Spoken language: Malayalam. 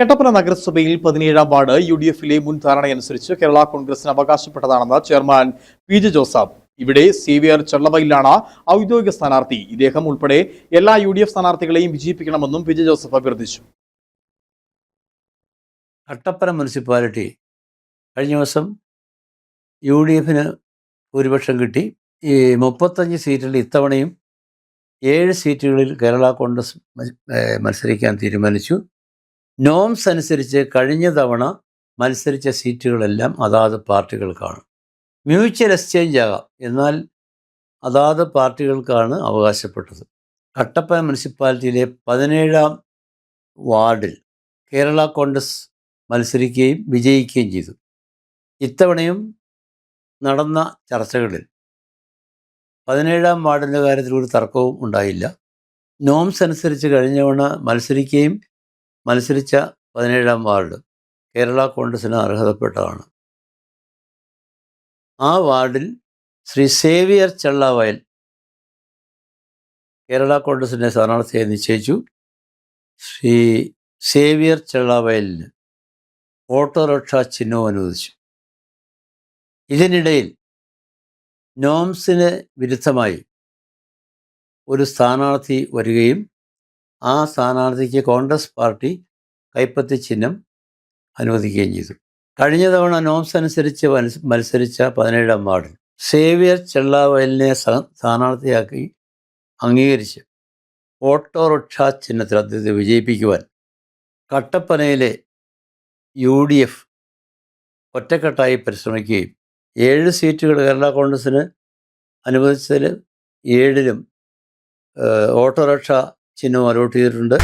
കട്ടപ്പന നഗരസഭയിൽ പതിനേഴാം വാർഡ് യു ഡി എഫിലെ മുൻ ധാരണയനുസരിച്ച് കേരള കോൺഗ്രസിന് അവകാശപ്പെട്ടതാണെന്ന് ചെയർമാൻ പി ജെ ജോസഫ് ഇവിടെ സേവിയർ ചെള്ളവയിലാണ് ഔദ്യോഗിക സ്ഥാനാർത്ഥി. ഇദ്ദേഹം ഉൾപ്പെടെ എല്ലാ യു ഡി എഫ് സ്ഥാനാർത്ഥികളെയും വിജയിപ്പിക്കണമെന്നും പി ജെ ജോസഫ് അഭ്യർത്ഥിച്ചു. കട്ടപ്പന മുനിസിപ്പാലിറ്റി കഴിഞ്ഞ ദിവസം യു ഡി എഫിന് ഭൂരിപക്ഷം കിട്ടി. ഈ മുപ്പത്തഞ്ച് സീറ്റിൽ ഇത്തവണയും ഏഴ് സീറ്റുകളിൽ കേരള കോൺഗ്രസ് മത്സരിക്കാൻ തീരുമാനിച്ചു. നോംസ് അനുസരിച്ച് കഴിഞ്ഞ തവണ മത്സരിച്ച സീറ്റുകളെല്ലാം അതാത് പാർട്ടികൾക്കാണ് മ്യൂച്വൽ എക്സ്ചേഞ്ച് ആകാം. എന്നാൽ അതാത് പാർട്ടികൾക്കാണ് അവകാശപ്പെട്ടത്. കട്ടപ്പന മുനിസിപ്പാലിറ്റിയിലെ പതിനേഴാം വാർഡിൽ കേരള കോൺഗ്രസ് മത്സരിക്കുകയും വിജയിക്കുകയും ചെയ്തു. ഇത്തവണയും നടന്ന ചർച്ചകളിൽ പതിനേഴാം വാർഡിന്റെ കാര്യത്തിൽ ഒരു തർക്കവും ഉണ്ടായില്ല. നോംസ് അനുസരിച്ച് കഴിഞ്ഞ മത്സരിക്കുകയും മത്സരിച്ച പതിനേഴാം വാർഡ് കേരള കോൺഗ്രസിന് അർഹതപ്പെട്ടതാണ്. ആ വാർഡിൽ ശ്രീ സേവിയർ ചെള്ളാവയൽ കേരള കോൺഗ്രസിന്റെ സ്ഥാനാർത്ഥിയെ നിശ്ചയിച്ചു. ശ്രീ സേവിയർ ചെള്ളാവയലിന് ഓട്ടോറിക്ഷ ചിഹ്നവും അനുവദിച്ചു. ഇതിനിടയിൽ നോംസിന് വിരുദ്ധമായി ഒരു സ്ഥാനാർത്ഥി വരികയും ആ സ്ഥാനാർത്ഥിക്ക് കോൺഗ്രസ് പാർട്ടി കൈപ്പത്തി ചിഹ്നം അനുവദിക്കുകയും ചെയ്തു. കഴിഞ്ഞ തവണ നോംസ് അനുസരിച്ച് മത്സരിച്ച പതിനേഴാം വാർഡിൽ സേവിയർ ചെള്ളാവയലിനെ സ്ഥാനാർത്ഥിയാക്കി അംഗീകരിച്ച് ഓട്ടോറിക്ഷ ചിഹ്നത്തിൽ അദ്ദേഹത്തെ വിജയിപ്പിക്കുവാൻ കട്ടപ്പനയിലെ യു ഡി എഫ് ഒറ്റക്കെട്ടായി പരിശ്രമിക്കുകയും ഏഴ് സീറ്റുകൾ കേരള കോൺഗ്രസിന് അനുവദിച്ചതിൽ ഏഴിലും ഓട്ടോറിക്ഷ ചിഹ്നം അലോട്ട് ചെയ്തിട്ടുണ്ട്.